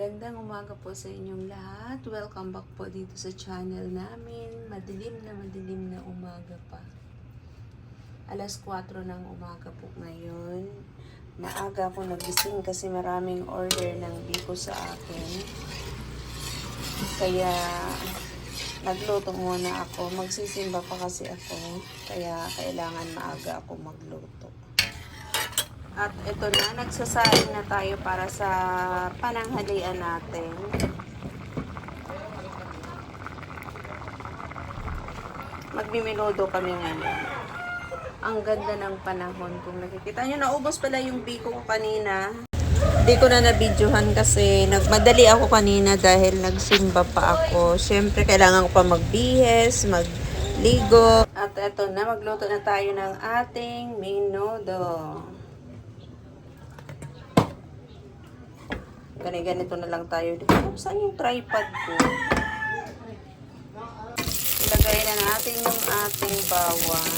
Gandang umaga po sa inyong lahat. Welcome back po dito sa channel namin. Madilim na madilim na umaga pa. Alas 4 ng umaga po ngayon. Maaga ako nagising kasi maraming order ng biko sa akin. Kaya nagluto muna ako. Magsisimba pa kasi ako. Kaya kailangan maaga ako magluto. At ito na, nagsasaing na tayo para sa pananghalian natin. Magmiminudo kami ngayon. Ang ganda ng panahon kung nakikita nyo. Naubos pala yung biko ko kanina. Hindi ko na nabidyohan kasi nagmadali ako kanina dahil nagsimba pa ako. Siyempre, kailangan ko pa magbihes, magligo. At eto na, magluto na tayo ng ating minudo. Gani-ganito na lang tayo. Oh, saan yung tripod ko? Ilagay na natin yung ating bawang.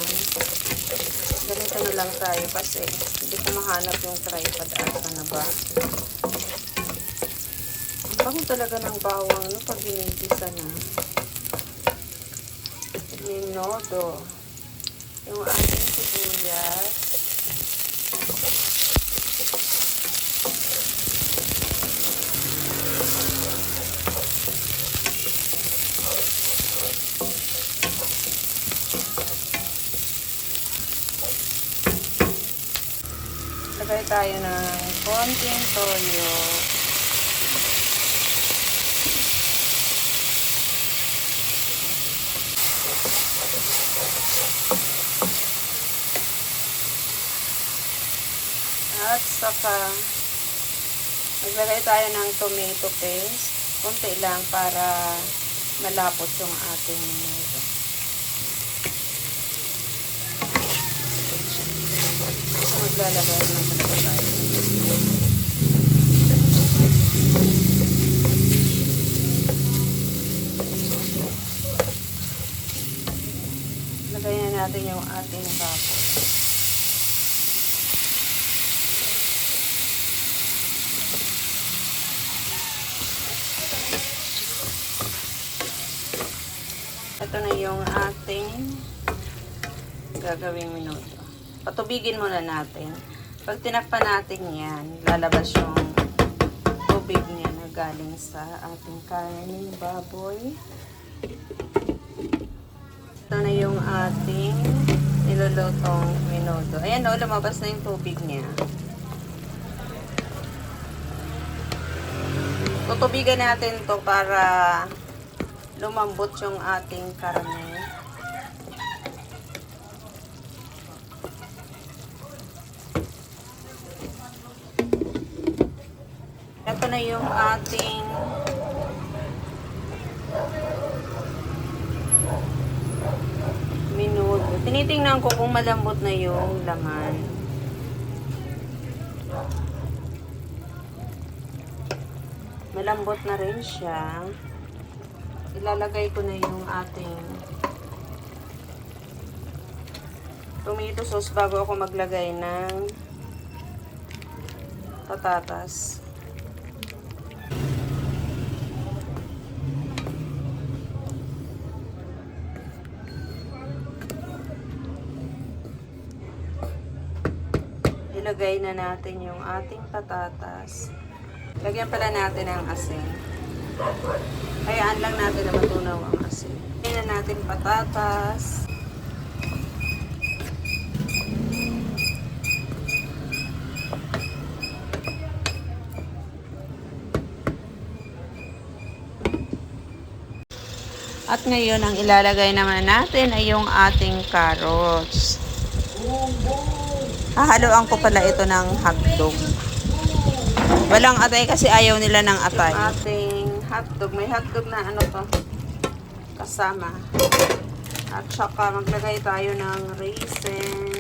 Ganito na lang tayo kasi hindi ko mahanap yung tripod. Asa na ba? Ang bango talaga ng bawang no, pag ginigisa na. Minodo. Yung ating sibuyas. Lagay tayo ng konting toyo. At saka maglagay tayo ng tomato paste. Kunti lang para malapot yung ating So, maglalagay talaga tayo. Lagay na natin yung ating bako. Ito na yung ating gagawing minuto. Patubigin muna natin. Pag tinakpan natin yan, lalabas yung tubig niya na galing sa ating karning baboy. Ito na yung ating nilulutong minuto. Ayan o, lumabas na yung tubig niya. Tutubigan natin to para lumambot yung ating karne. Ito na yung ating minuto. Tinitingnan ko kung malambot na yung laman. Malambot na rin siya. Ilalagay ko na yung ating tomato sauce bago ako maglagay ng patatas. Ilagay na natin yung ating patatas. Lagyan pala natin ng asin. Hayaan lang natin na matunaw ang asin. Lagyan na natin patatas. At ngayon, ang ilalagay naman natin ay yung ating carrots. Hahaluan ko pala ito ng hotdog. Walang atay kasi ayaw nila ng atay. Ating hotdog. May hotdog na ano to kasama. At saka maglagay tayo ng raisin.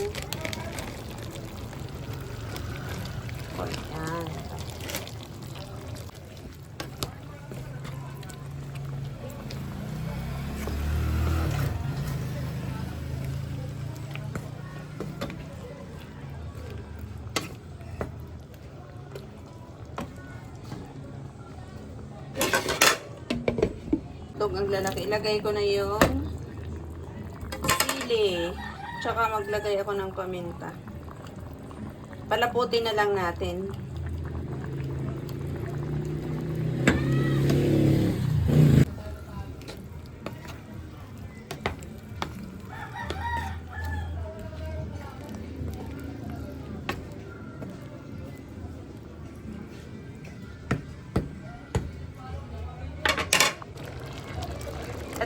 Hotdog ang lalaki. Ilagay ko na yung sili. Tsaka maglagay ako ng paminta. Palaputin na lang natin.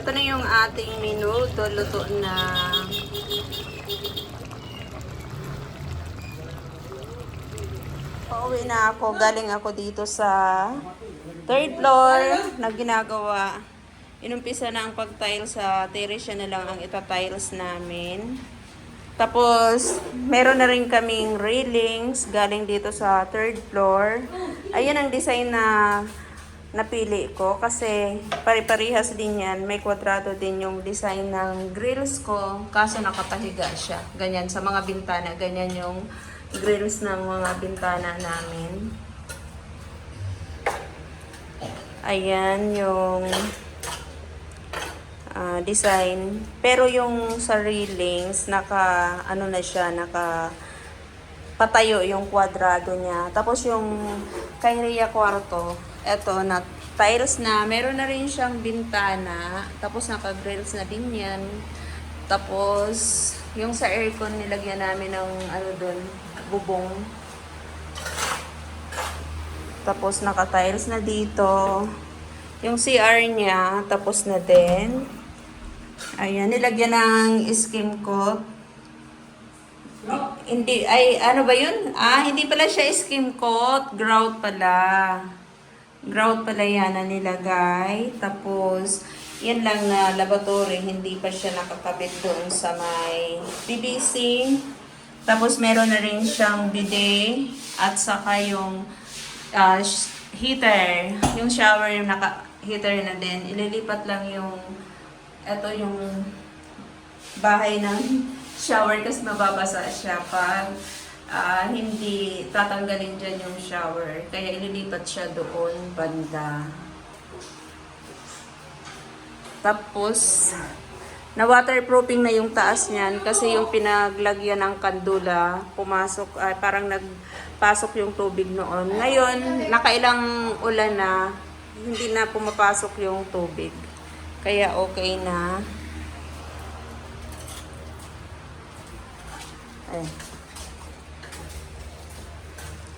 Ito na yung ating minuto. Luto na. Pauwi na ako. Galing ako dito sa third floor na ginagawa. Inumpisa na ang pag-tile sa terrace na lang ang ita-tiles namin. Tapos, meron na rin kaming railings galing dito sa third floor. Ayun ang design na napili ko kasi pare-parehas din yan. May kwadrado din yung design ng grills ko kaso nakapahiga siya. Ganyan sa mga bintana. Ganyan yung grills ng mga bintana namin. Ayan yung ah, design. Pero yung sa railings, naka, ano na siya, naka patayo yung kwadrado niya. Tapos yung kay Rhea eto na tiles na. Meron na rin siyang bintana. Tapos naka-grills na din yan. Tapos, yung sa aircon, nilagyan namin ng ano doon, bubong. Tapos naka-tiles na dito. Yung CR niya, tapos na din. Ayan, nilagyan ng skim coat. Hindi, ay, ano ba yun? Ah, hindi pala siya skim coat. Grout pala. Grout pala yan na nilagay. Tapos, yan lang na laboratory. Hindi pa siya nakakabit doon sa may BBC. Tapos, meron na rin siyang bidet. At saka yung sh- heater. Yung shower, yung naka-heater na din. Ililipat lang yung, eto yung bahay ng shower kasi mababasa siya pag ah, hindi tatanggalin dyan yung shower. Kaya ililipat siya doon banda. Tapos, na waterproofing na yung taas niyan kasi yung pinaglagyan ng kandula, pumasok, ay parang nagpasok yung tubig noon. Ngayon, nakailang ulan na, hindi na pumapasok yung tubig. Kaya okay na. Ayan.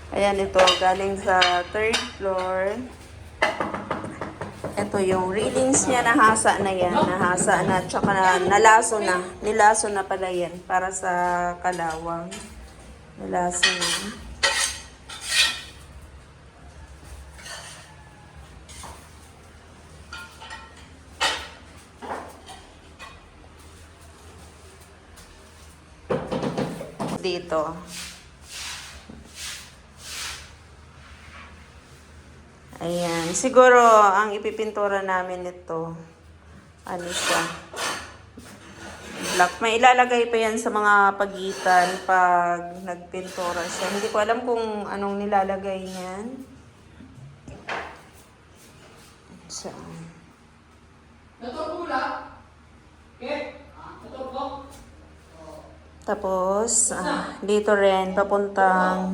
Ayan ito, galing sa third floor. Ito yung readings niya, nahasa na yan. Nahasa na, tsaka na, nalaso na. Nilaso na pala yan para sa kalawang. Nilaso na. Dito. Ayan. Siguro, ang ipipintura namin ito, ano siya, black. May ilalagay pa yan sa mga pagitan pag nagpintura siya. Hindi ko alam kung anong nilalagay niyan. So, tapos, ah, dito rin, papuntang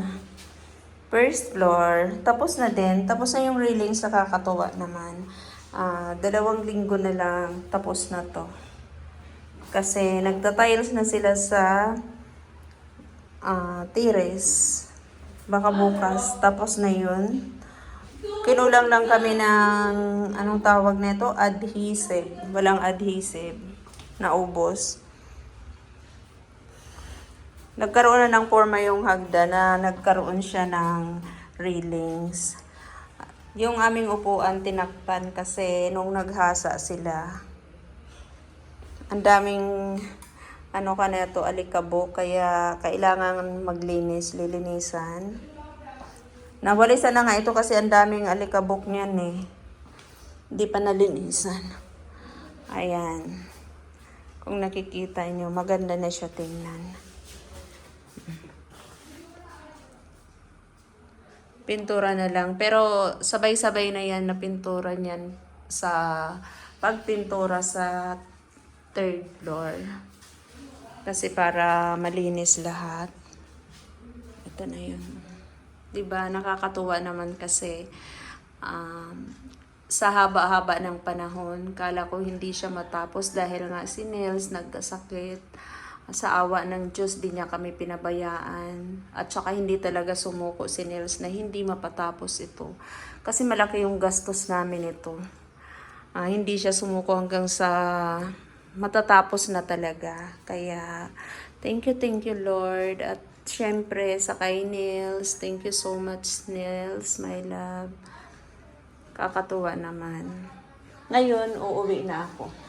first floor. Tapos na din. Tapos na yung railings sa kakatuwa naman. Ah, dalawang linggo na lang. Tapos na to. Kasi nagtatiles na sila sa ah, terrace. Baka bukas. Tapos na yun. Kinulang lang kami ng anong tawag nito? Adhesive. Walang adhesive. Naubos. Nagkaroon na ng forma yung hagda na nagkaroon siya ng railings. Yung aming upuan tinakpan kasi nung naghasa sila. Ang daming ano ka na ito, alikabok, kaya kailangan maglinis, lilinisan. Nawalisan na nga ito kasi ang daming alikabok niyan eh. Hindi pa nalinisan. Ayan. Kung nakikita nyo, maganda na siya tingnan. Pintura na lang. Pero sabay-sabay na yan na pintura niyan sa pagpintura sa third floor. Kasi para malinis lahat. Ito na yun. 'Di ba nakakatuwa naman kasi um, sa haba-haba ng panahon, kala ko hindi siya matapos dahil nga si Nels nagkasakit. Sa awa ng Diyos, di niya kami pinabayaan. At saka hindi talaga sumuko si Nels na hindi mapatapos ito. Kasi malaki yung gastos namin ito. Ah, hindi siya sumuko hanggang sa matatapos na talaga. Kaya, thank you, thank you, Lord. At syempre, sa kay Nils, thank you so much, Nils, my love. Kakatuwa naman. Ngayon, uuwi na ako.